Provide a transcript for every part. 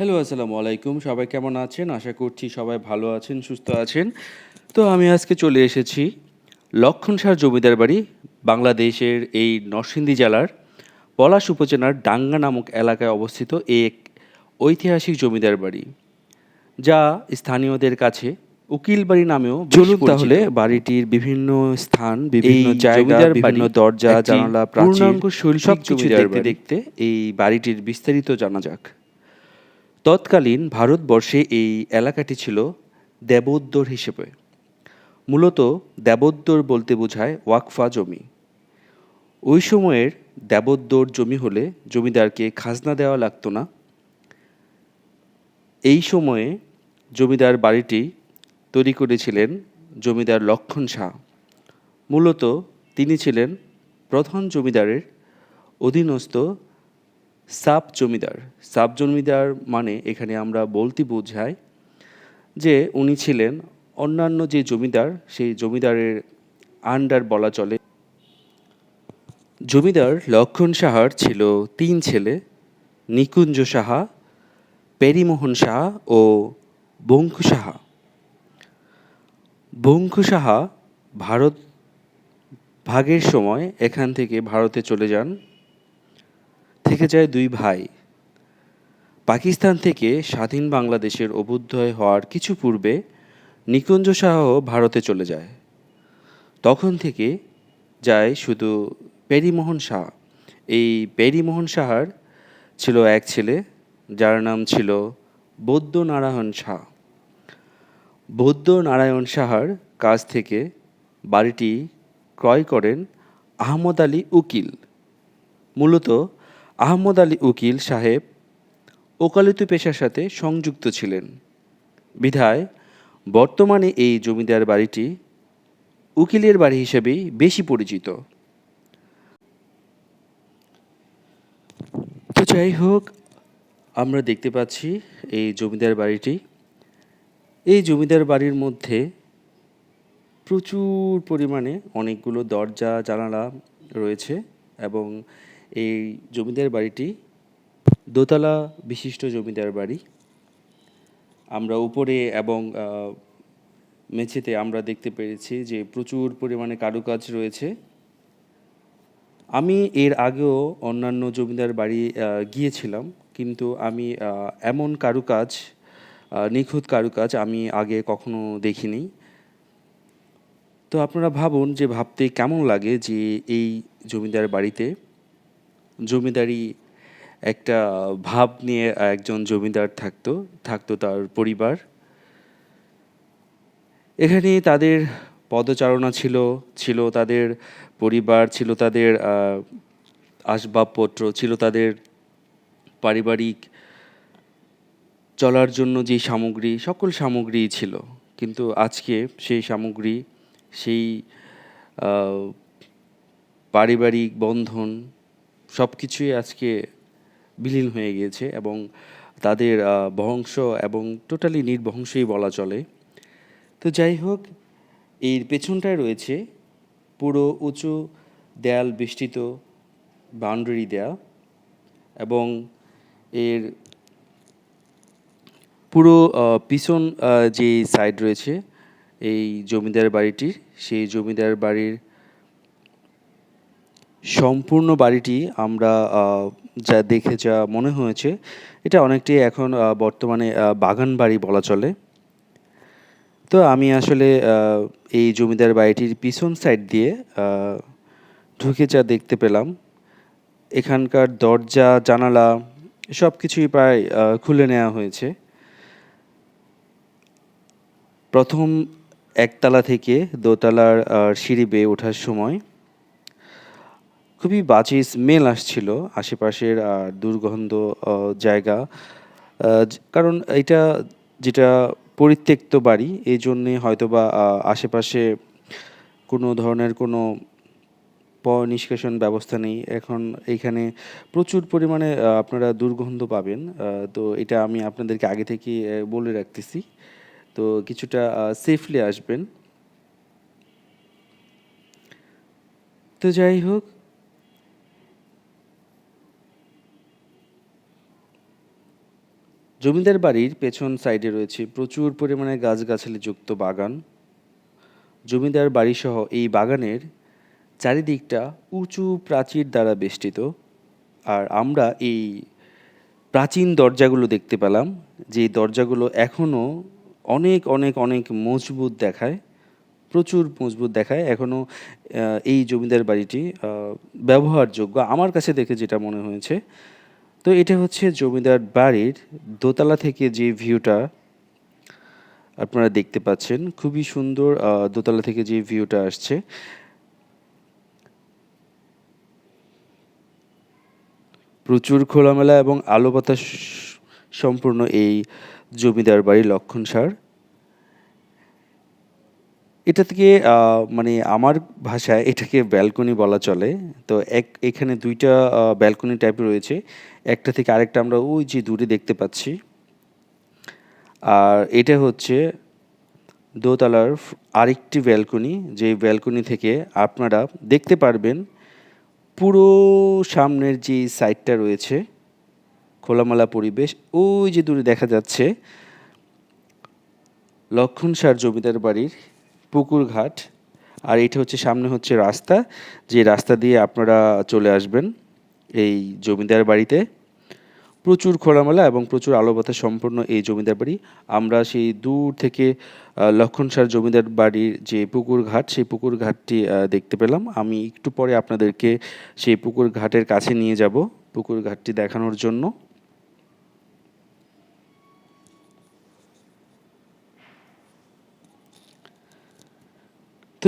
Hello আসসালামু আলাইকুম। সবাই কেমন আছেন? আশা করছি সবাই ভালো আছেন সুস্থ আছেন। তো আমি আজকে চলে এসেছি লক্ষণ সার জমিদার বাড়ি বাংলাদেশের এই নরসিংদী জেলার পলাশ উপজেলার ডাঙ্গা নামক এলাকায় অবস্থিত এক ঐতিহাসিক জমিদার বাড়ি যা স্থানীয়দের কাছে উকিল বাড়ি নামেও চলুন তাহলে বাড়িটির বিভিন্ন স্থান বিভিন্ন জায়গা বিভিন্ন দরজা জানালা প্রাচীর সবকিছু জমিদার দেখতে। দেখতে এই বাড়িটির বিস্তারিত জানা যাক। তৎকালীন ভারতবর্ষে এই এলাকাটি ছিল দেবোদ্দর হিসেবে। মূলত দেবোদ্দর বলতে বোঝায় ওয়াকফা জমি। ওই সময়ের দেবোদ্দর জমি হলে জমিদারকে খাজনা দেওয়া লাগতো না। এই সময়ে জমিদার বাড়িটি তৈরি করেছিলেন জমিদার লক্ষণ শাহ। মূলত তিনি ছিলেন প্রধান জমিদারের অধীনস্থ সাব জমিদার। সাব জমিদার মানে এখানে আমরা বলতে বোঝাই যে উনি ছিলেন অন্যান্য যে জমিদার, সেই জমিদারের আন্ডার বলা চলে। জমিদার লক্ষণ সাহার ছিল তিন ছেলে, নিকুঞ্জ সাহা, পেরিমোহন সাহা ও বঙ্কু সাহা। বঙ্কু সাহা ভারত ভাগের সময় এখান থেকে ভারতে চলে যান। থেকে যায় দুই ভাই। পাকিস্তান থেকে স্বাধীন বাংলাদেশের অভ্যুদয় হওয়ার কিছু পূর্বে নিকুঞ্জ শাহ ভারতে চলে যায়। তখন থেকে যায় শুধু পেরিমোহন শাহ। এই পেরিমোহন শাহর ছিল এক ছেলে, যার নাম ছিল বৌদ্ধ নারায়ণ শাহ। বৌদ্ধ নারায়ণ সাহার কাছ থেকে বাড়িটি ক্রয় করেন আহমদ আলী উকিল, মূলত আহমদ আলী উকিল সাহেব ওকালতি পেশার সাথে সংযুক্ত ছিলেন। বিধায় বর্তমানে এই জমিদার বাড়িটি উকিলের বাড়ি হিসেবেই বেশি পরিচিত। তো যাই হোক, আমরা দেখতে পাচ্ছি এই জমিদার বাড়িটি। এই জমিদার বাড়ির মধ্যে প্রচুর পরিমাণে অনেকগুলো দরজা, জানালা রয়েছে এবং এই জমিদার বাড়িটি দোতলা বিশিষ্ট জমিদার বাড়ি। আমরা উপরে এবং মেঝেতে আমরা দেখতে পেরেছি যে প্রচুর পরিমাণে কারুকাজ রয়েছে। আমি এর আগেও অন্যান্য জমিদার বাড়ি গিয়েছিলাম, কিন্তু আমি এমন কারুকাজ নিখুঁত কারুকাজ আমি আগে কখনো দেখিনি। তো আপনারা ভাবুন যে ভাবতে কেমন লাগে যে এই জমিদার বাড়িতে জমিদারি একটা ভাব নিয়ে একজন জমিদার থাকতো থাকতো তার পরিবার। এখানে তাদের পদচারণা ছিল ছিল তাদের পরিবার, ছিল তাদের আসবাবপত্র, ছিল তাদের পারিবারিক চলার জন্য যে সামগ্রী, সকল সামগ্রী ছিল। কিন্তু আজকে সেই সামগ্রী, সেই পারিবারিক বন্ধন সব কিছুই আজকে বিলীন হয়ে গিয়েছে এবং তাদের বংশ এবং টোটালি নির্বংশই বলা চলে। তো যাই হোক, এর পেছনটায় রয়েছে পুরো উঁচু দেয়াল বেষ্টিত বাউন্ডারি দেয়া এবং এর পুরো পিছন যে সাইড রয়েছে, এই জমিদার বাড়িটির, সেই জমিদার বাড়ির সম্পূর্ণ বাড়িটি আমরা যা দেখে যা মনে হয়েছে, এটা অনেকটাই এখন বর্তমানে বাগান বাড়ি বলা চলে। তো আমি আসলে এই জমিদার বাড়িটির পিছন সাইড দিয়ে ঢুকে যা দেখতে পেলাম। এখানকার দরজা, জানালা সব কিছুই প্রায় খুলে নেওয়া হয়েছে। প্রথম একতলা থেকে দোতলার সিঁড়ি বেয়ে ওঠার সময় খুবই বাজে স্মেল আসছিল আশেপাশের দুর্গন্ধ জায়গা। কারণ এটা যেটা পরিত্যক্ত বাড়ি এই জন্যে হয়তো বা আশেপাশে কোনো ধরনের কোনো নিষ্কাশন ব্যবস্থা নেই। এখন এইখানে প্রচুর পরিমাণে আপনারা দুর্গন্ধ পাবেন। তো এটা আমি আপনাদেরকে আগে থেকে বলে রাখতেছি। তো কিছুটা সেফলি আসবেন। তো যাই হোক জমিদার বাড়ির পেছন সাইডে রয়েছে প্রচুর পরিমাণে গাছগাছালি যুক্ত বাগান। জমিদার বাড়িসহ এই বাগানের চারিদিকটা উঁচু প্রাচীর দ্বারা বেষ্টিত। আর আমরা এই প্রাচীন দরজাগুলো দেখতে পেলাম, যে দরজাগুলো এখনও অনেক অনেক অনেক মজবুত দেখায়, প্রচুর মজবুত দেখায়। এখনও এই জমিদার বাড়িটি ব্যবহারযোগ্য। আমার কাছে দেখে যেটা মনে হয়েছে তো এটা হচ্ছে জমিদার বাড়ির দোতলা থেকে যে ভিউটা আপনারা দেখতে পাচ্ছেন, খুবই সুন্দর দোতলা থেকে যে ভিউটা আসছে। প্রচুর খোলামেলা এবং আলো বাতাস সম্পূর্ণ এই জমিদার বাড়ি লক্ষণ সার। এটা থেকে মানে আমার ভাষায় এটাকে ব্যালকনি বলা চলে। তো এক, এখানে দুইটা ব্যালকনি টাইপের রয়েছে। একটা থেকে আরেকটা আমরা ওই যে দূরে দেখতে পাচ্ছি। আর এটা হচ্ছে দোতলার আরেকটি ব্যালকনি যে ব্যালকনি থেকে আপনারা দেখতে পারবেন পুরো সামনের যে সাইডটা রয়েছে, খোলামেলা পরিবেশ, ওই যে দূরে দেখা যাচ্ছে লক্ষণ সার জমিদার বাড়ির পুকুর ঘাট, আর এটা হচ্ছে সামনে হচ্ছে রাস্তা, যে রাস্তা দিয়ে আপনারা চলে আসবেন এই জমিদার বাড়িতে। প্রচুর খোলামেলা এবং প্রচুর আলো বাতাস এই জমিদার বাড়ি। আমরা সেই দূর থেকে লক্ষণ সার জমিদার বাড়ির যে পুকুর ঘাট, সেই পুকুর ঘাটটি দেখতে পেলাম। আমি একটু পরে আপনাদেরকে সেই পুকুর ঘাটের কাছে নিয়ে যাব, পুকুর ঘাটটি দেখানোর জন্য।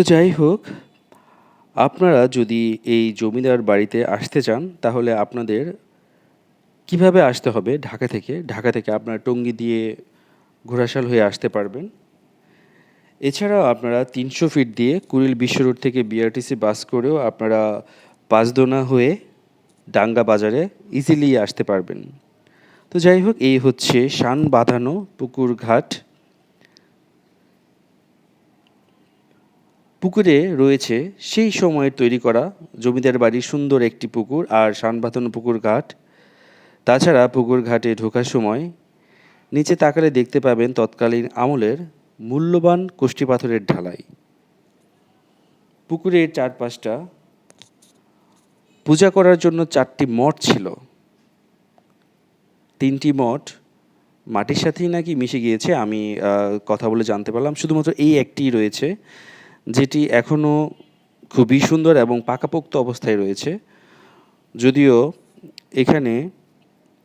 তো যাই হোক, আপনারা যদি এই জমিদার বাড়িতে আসতে চান, তাহলে আপনাদের কীভাবে আসতে হবে ঢাকা থেকে? ঢাকা থেকে আপনারা টঙ্গি দিয়ে ঘোড়াশাল হয়ে আসতে পারবেন। এছাড়াও আপনারা তিনশো ফিট দিয়ে কুড়িল বিশ্ব রোড থেকে বিআরটিসি বাস করেও আপনারা পাঁচদোনা হয়ে ডাঙ্গা বাজারে ইজিলি আসতে পারবেন। তো যাই হোক, এই হচ্ছে শান বাঁধানো পুকুর ঘাট। পুকুরে রয়েছে সেই সময়ের তৈরি করা জমিদার বাড়ির সুন্দর একটি পুকুর আর শান বাঁধানো পুকুর ঘাট। তাছাড়া পুকুর ঘাটে ঢোকার সময় নিচে তাকালে দেখতে পাবেন তৎকালীন আমলের মূল্যবান কোষ্ঠী পাথরের ঢালাই। পুকুরের চারপাশটা পূজা করার জন্য চারটি মঠ ছিল। তিনটি মঠ মাটির সাথেই নাকি মিশে গিয়েছে, আমি কথা বলে জানতে পারলাম। শুধুমাত্র এই একটি রয়েছে। যেটি এখনও খুবই সুন্দর এবং পাকাপোক্ত অবস্থায় রয়েছে। যদিও এখানে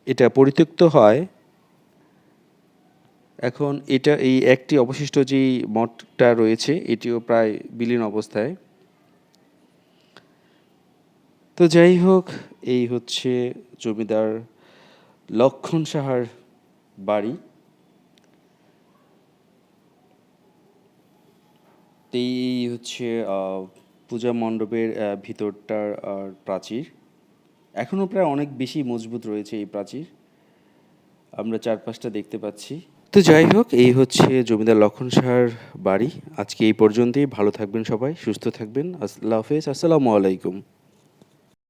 এটা পরিত্যক্ত হয়। এখন এটা, এই একটি অবশিষ্ট যেই মঠটা রয়েছে, এটিও প্রায় বিলীন অবস্থায়। তো যাই হোক, এই হচ্ছে জমিদার লক্ষণ সাহার বাড়ি। এই হচ্ছে পূজা মণ্ডপের ভিতরটার প্রাচীর। এখনও প্রায় অনেক বেশি মজবুত রয়েছে এই প্রাচীর। আমরা চারপাশটা দেখতে পাচ্ছি। তো যাই হোক, এই হচ্ছে জমিদার লক্ষণ সাহার বাড়ি। আজকে এই পর্যন্তই। ভালো থাকবেন সবাই, সুস্থ থাকবেন। আল্লাহ হাফেজ। আসসালামু আলাইকুম।